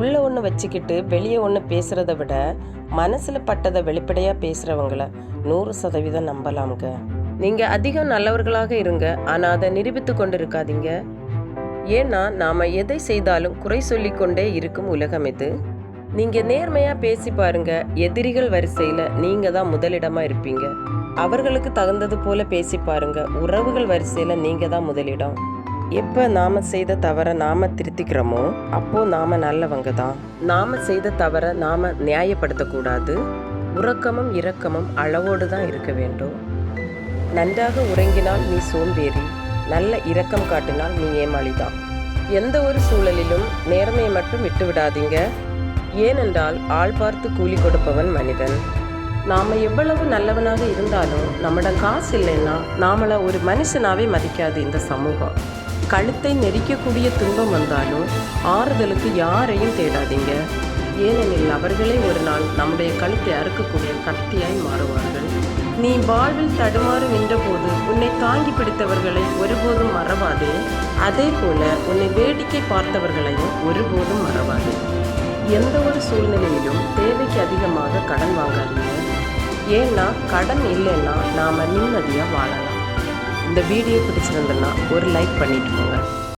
உள்ள ஒன்று வச்சுக்கிட்டு வெளியே ஒன்று பேசுகிறத விட மனசில் பட்டதை வெளிப்படையாக பேசுகிறவங்கள நூறு சதவீதம் நம்பலாம்ங்க. நீங்கள் அதிகம் நல்லவர்களாக இருங்க. ஆனால் அதை நிரூபித்து கொண்டு இருக்காதீங்க ஏன்னா நாம் எதை செய்தாலும் குறை சொல்லிக்கொண்டே இருக்கும் உலகம் இது. நீங்கள் நேர்மையாக பேசி பாருங்க. எதிரிகள் வரிசையில் நீங்கள் தான் முதலிடமாக இருப்பீங்க. அவர்களுக்கு தகுந்தது போல பேசி பாருங்க. உறவுகள் வரிசையில் நீங்கள் தான் முதலிடம். எப்போ நாம செய்த தவறை நாம் திருத்திக்கிறோமோ அப்போது நாம் நல்லவங்க தான். நாம் செய்த தவறை நாம் நியாயப்படுத்தக்கூடாது. உறக்கமும் இரக்கமும் அளவோடு தான் இருக்க வேண்டும். நன்றாக உறங்கினால் நீ சோம்பேறி. நல்ல இரக்கம் காட்டினால் நீ ஏமாளிதான் எந்த ஒரு சூழலிலும் நேர்மையை மட்டும் விட்டு விடாதீங்க ஏனென்றால் ஆள் பார்த்து கூலி கொடுப்பவன் மனிதன். நாம் எவ்வளவு நல்லவனாக இருந்தாலும் நம்மிடம் காசு இல்லைன்னா நாமளை ஒரு மனுஷனாவே மதிக்காது இந்த சமூகம். கழுத்தை நெரிக்கக்கூடிய துன்பம் வந்தாலும் ஆறுதலுக்கு யாரையும் தேடாதீங்க. ஏனெனில் அவர்களே ஒரு நாள் நம்முடைய கழுத்தை அறுக்கக்கூடிய கத்தியாய் மாறுவார்கள். நீ வாழ்வில் தடுமாறு நின்றபோது உன்னை தாங்கி பிடித்தவர்களை ஒருபோதும் மறவாதே. அதே போல உன்னை வேடிக்கை பார்த்தவர்களையும் ஒருபோதும் மறவாதே. எந்த ஒரு சூழ்நிலையிலும் தேவைக்கு அதிகமாக கடன் வாங்காதீங்க. ஏன்னா கடன் இல்லைன்னா நாம் நிம்மதியாக வாழலாம். இந்த வீடியோ பிடிச்சிருந்ததுன்னா ஒரு லைக் பண்ணிட்டு போங்க